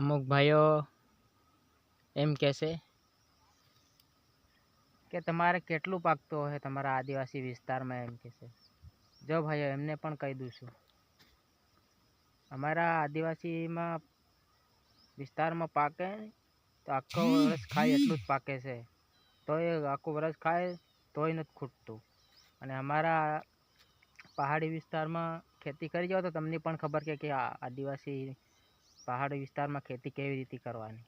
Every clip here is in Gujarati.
અમુક ભાઈઓ એમ કહેશે કે તમારે કેટલું પાકતું હોય તમારા આદિવાસી વિસ્તારમાં એમ કહેશે જો ભાઈઓ, એમને પણ કહી દઉં છું. અમારા આદિવાસીમાં વિસ્તારમાં પાકે તો આખો વર્ષ ખાય એટલું જ પાકે છે. તોય આખું વર્ષ ખાય તોય નથી ખૂટતું. અને અમારા પહાડી વિસ્તારમાં ખેતી કરી જાઓ તો તમને પણ ખબર કે આ આદિવાસી પહાડી વિસ્તારમાં ખેતી કેવી રીતે કરવાની?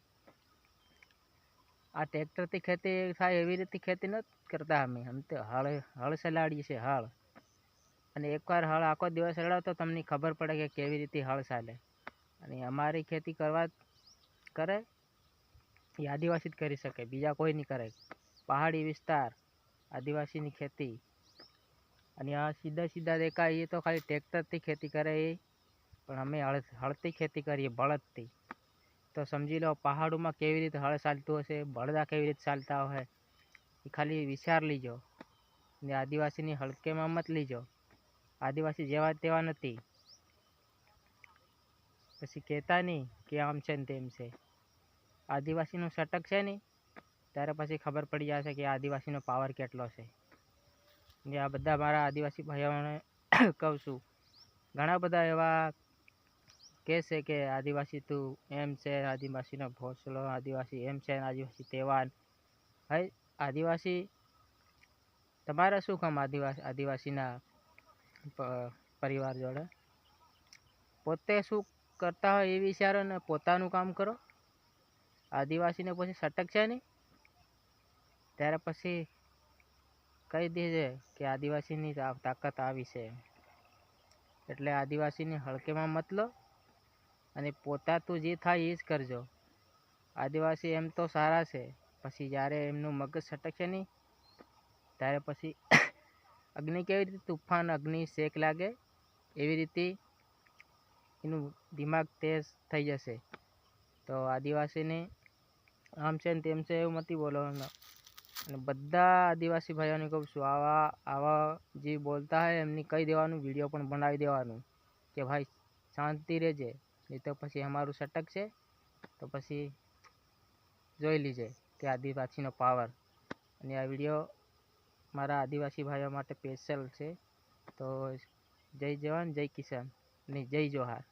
આ ટ્રેક્ટરથી ખેતી થાય એવી રીતે ખેતી નથી કરતા અમે. અમે તો હળ હળ સલાડીએ છીએ, હળ. અને એકવાર હળ આખો દિવસ ચલાવો તો તમને ખબર પડે કે કેવી રીતે હળ ચાલે. અને અમારી ખેતી કરવા કરે, એ આદિવાસી જ કરી શકે. બીજા કોઈ નહીં કરે. પહાડી વિસ્તાર, આદિવાસીની ખેતી. અને આ સીધા સીધા દેખાય, એ તો ખાલી ટ્રેક્ટરથી ખેતી કરે એ. પણ અમે હળ, હળતી ખેતી કરીએ, બળદથી. તો સમજી લો, પહાડોમાં કેવી રીતે હળ ચાલતું હશે, બળદા કેવી રીતે ચાલતા હોય, એ ખાલી વિચાર લીજો. ને આદિવાસીની હળકેમાં મત લીજો. આદિવાસી જેવા તેવા નથી. પછી કહેતા નહીં કે આમ છે ને તેમ છે. આદિવાસીનું સટક છે ને, ત્યારે પછી ખબર પડી જશે કે આદિવાસીનો પાવર કેટલો છે. ને આ બધા મારા આદિવાસી ભાઈઓને કહું છું. ઘણા બધા એવા કહે છે કે આદિવાસી તું એમ છે, આદિવાસીનો ભોસલો આદિવાસી એમ છે, આદિવાસી તહેવાર. ભાઈ આદિવાસી, તમારે શું કામ આદિવાસી, આદિવાસીના પરિવાર જોડે? પોતે શું કરતા હોય એ વિચારો ને પોતાનું કામ કરો? આદિવાસીને પછી સટક છે નહીં? ત્યારે પછી કહી દેજે કે આદિવાસીની તાકાત આવી છે. એટલે આદિવાસીની હળકેમાં મત લો. અને પોતાતું જે થાય એ જ કરજો. આદિવાસી એમ તો સારા છે. પછી જ્યારે એમનું મગજ સટકશે નહીં, ત્યારે પછી અગ્નિ કેવી રીતે તુફાન અગ્નિ શેક લાગે, એવી રીતે એનું દિમાગ તેજ થઈ જશે. તો આદિવાસીને આમ છે ને તેમ છે એવું નથી બોલવાનું. અને બધા આદિવાસી ભાઈઓને કહું છું, આવા આવા જે બોલતા હોય એમની કહી દેવાનું, વીડિયો પણ બનાવી દેવાનું કે ભાઈ શાંતિ રહેજે. નહીં તો પછી અમારું સટક છે, તો પછી જોઈ લીજે કે આદિવાસીનો પાવર અને આ વીડિયો મારા આદિવાસી ભાઈઓ માટે સ્પેશિયલ છે. તો જય જવાન, જય કિસાન અને જય જોહાર.